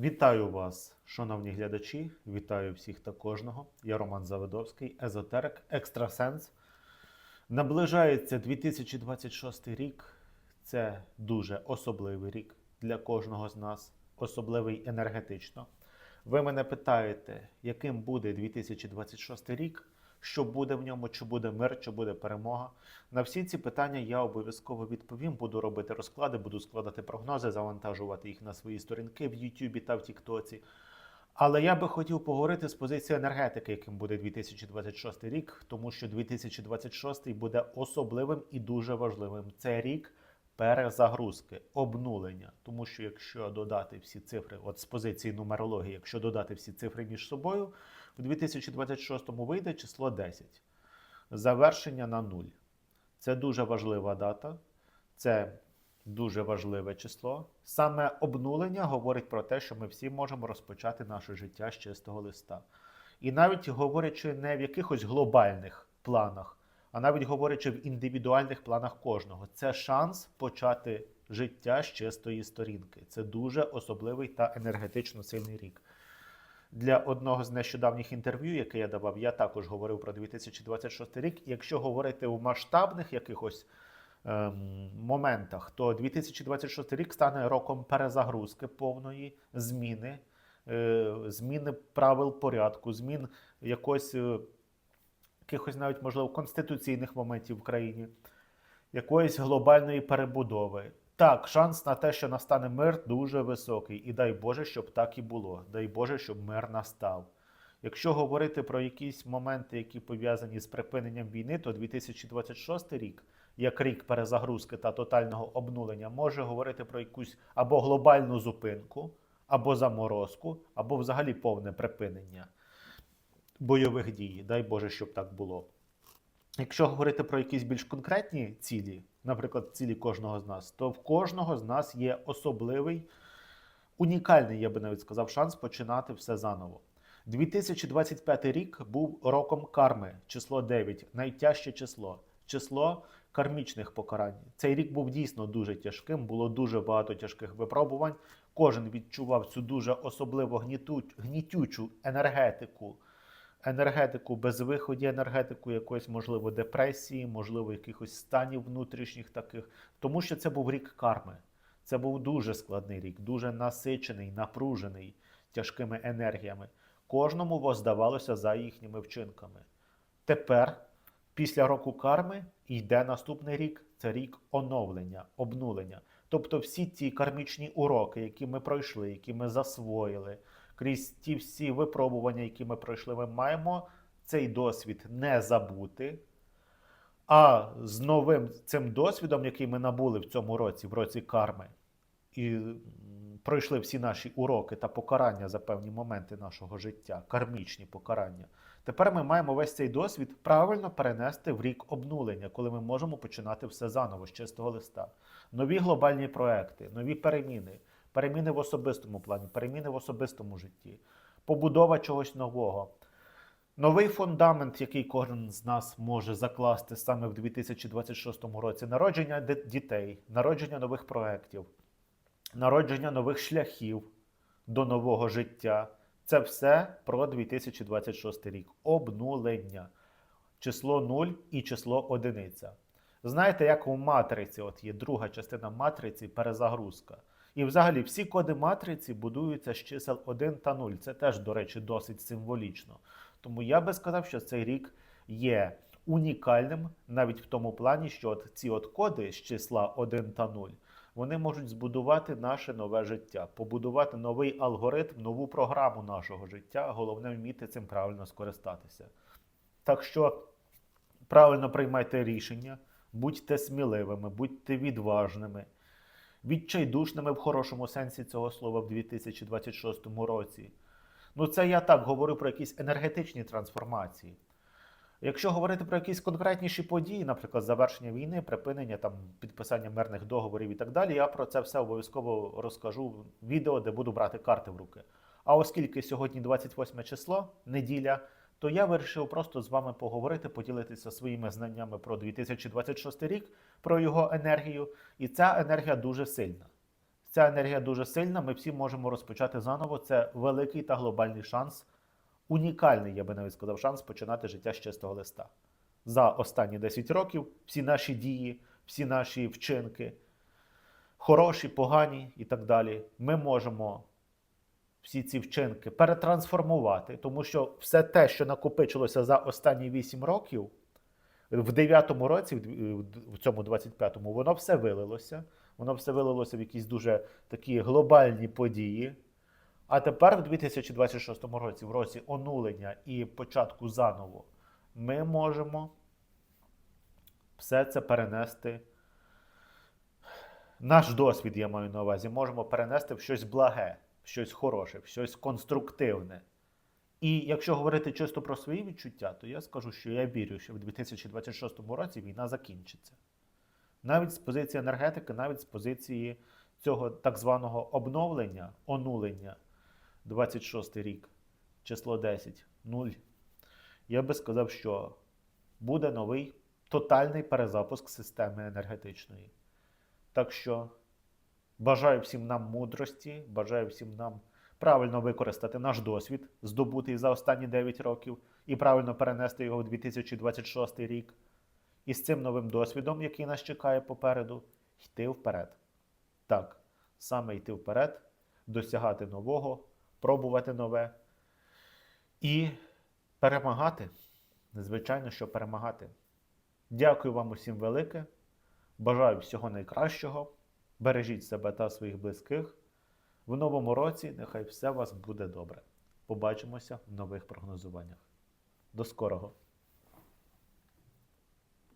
Вітаю вас, шановні глядачі. Вітаю всіх та кожного. Я Роман Завидовський, езотерик, екстрасенс. Наближається 2026 рік. Це дуже особливий рік для кожного з нас, особливий енергетично. Ви мене питаєте, яким буде 2026 рік, що буде в ньому, чи буде мир, чи буде перемога. На всі ці питання я обов'язково відповім. Буду робити розклади, буду складати прогнози, завантажувати їх на свої сторінки в Ютубі та в Тіктоці. Але я би хотів поговорити з позиції енергетики, яким буде 2026 рік, тому що 2026 буде особливим і дуже важливим. Це рік перезагрузки, обнулення. Тому що якщо додати всі цифри, от з позиції нумерології, якщо додати всі цифри між собою, у 2026 вийде число 10. Завершення на нуль. Це дуже важлива дата. Це дуже важливе число. Саме обнулення говорить про те, що ми всі можемо розпочати наше життя з чистого листа. І навіть говорячи не в якихось глобальних планах, а навіть говорячи в індивідуальних планах кожного, це шанс почати життя з чистої сторінки. Це дуже особливий та енергетично сильний рік. Для одного з нещодавніх інтерв'ю, яке я давав, я також говорив про 2026 рік. Якщо говорити у масштабних якихось ем, моментах, то 2026 рік стане роком перезагрузки повної зміни, е, зміни правил порядку, змін якось, е, якихось навіть можливо конституційних моментів в країні, якоїсь глобальної перебудови. Так, шанс на те, що настане мир, дуже високий. І дай Боже, щоб так і було. Дай Боже, щоб мир настав. Якщо говорити про якісь моменти, які пов'язані з припиненням війни, то 2026 рік, як рік перезагрузки та тотального обнулення, може говорити про якусь або глобальну зупинку, або заморозку, або взагалі повне припинення бойових дій. Дай Боже, щоб так було. Якщо говорити про якісь більш конкретні цілі, наприклад, цілі кожного з нас, то в кожного з нас є особливий, унікальний, я би навіть сказав, шанс починати все заново. 2025 рік був роком карми, число 9, найтяжче число, число кармічних покарань. Цей рік був дійсно дуже тяжким, було дуже багато тяжких випробувань. Кожен відчував цю дуже особливо гнітючу енергетику енергетику безвиході, енергетику якоїсь, можливо, депресії, можливо, якихось станів внутрішніх таких. Тому що це був рік карми. Це був дуже складний рік, дуже насичений, напружений тяжкими енергіями. Кожному воздавалося за їхніми вчинками. Тепер, після року карми, йде наступний рік це рік оновлення, обнулення. Тобто всі ті кармічні уроки, які ми пройшли, які ми засвоїли, крізь ті всі випробування, які ми пройшли, ми маємо цей досвід не забути. А з новим цим досвідом, який ми набули в цьому році, в році карми, і пройшли всі наші уроки та покарання за певні моменти нашого життя, кармічні покарання. Тепер ми маємо весь цей досвід правильно перенести в рік обнулення, коли ми можемо починати все заново з чистого листа. Нові глобальні проекти, нові переміни, переміни в особистому плані, переміни в особистому житті, побудова чогось нового. Новий фундамент, який кожен з нас може закласти саме в 2026 році, народження дітей, народження нових проєктів, народження нових шляхів до нового життя. Це все про 2026 рік. Обнулення. Число 0 і число одиниця. Знаєте, як у матриці, от є друга частина матриці перезагрузка. І взагалі всі коди матриці будуються з чисел 1 та 0. Це теж, до речі, досить символічно. Тому я би сказав, що цей рік є унікальним навіть в тому плані, що от ці от коди з числа 1 та 0, вони можуть збудувати наше нове життя, побудувати новий алгоритм, нову програму нашого життя. Головне вміти цим правильно скористатися. Так що правильно приймайте рішення, будьте сміливими, будьте відважними, відчайдушними в хорошому сенсі цього слова в 2026 році. Ну, це я так говорю про якісь енергетичні трансформації. Якщо говорити про якісь конкретніші події, наприклад, завершення війни, припинення там підписання мирних договорів і так далі, я про це все обов'язково розкажу в відео, де буду брати карти в руки. А оскільки сьогодні 28 число, неділя, то я вирішив просто з вами поговорити, поділитися своїми знаннями про 2026 рік, про його енергію. І ця енергія дуже сильна. Ця енергія дуже сильна. Ми всі можемо розпочати заново. Це великий та глобальний шанс, унікальний, я би навіть сказав, шанс починати життя з чистого листа. За останні 10 років всі наші дії, всі наші вчинки, хороші, погані і так далі. Ми можемо всі ці вчинки перетрансформувати, тому що все те, що накопичилося за останні 8 років, в 9-му році, в цьому 25-му, воно все вилилося. Воно все вилилося в якісь дуже такі глобальні події. А тепер, в 2026 році, в році онулення і початку заново, ми можемо все це перенести. Наш досвід, я маю на увазі, можемо перенести в щось благе, в щось хороше, в щось конструктивне. І якщо говорити чисто про свої відчуття, то я скажу, що я вірю, що в 2026 році війна закінчиться. Навіть з позиції енергетики, навіть з позиції цього так званого обновлення, онулення, 26 рік, число 10, 0. Я би сказав, що буде новий тотальний перезапуск системи енергетичної. Так що бажаю всім нам мудрості, бажаю всім нам правильно використати наш досвід, здобутий за останні 9 років, і правильно перенести його в 2026 рік. І з цим новим досвідом, який нас чекає попереду, йти вперед. Так, саме йти вперед, досягати нового, пробувати нове і перемагати. Звичайно, що перемагати. Дякую вам усім велике. Бажаю всього найкращого. Бережіть себе та своїх близьких. В новому році нехай все у вас буде добре. Побачимося в нових прогнозуваннях. До скорого!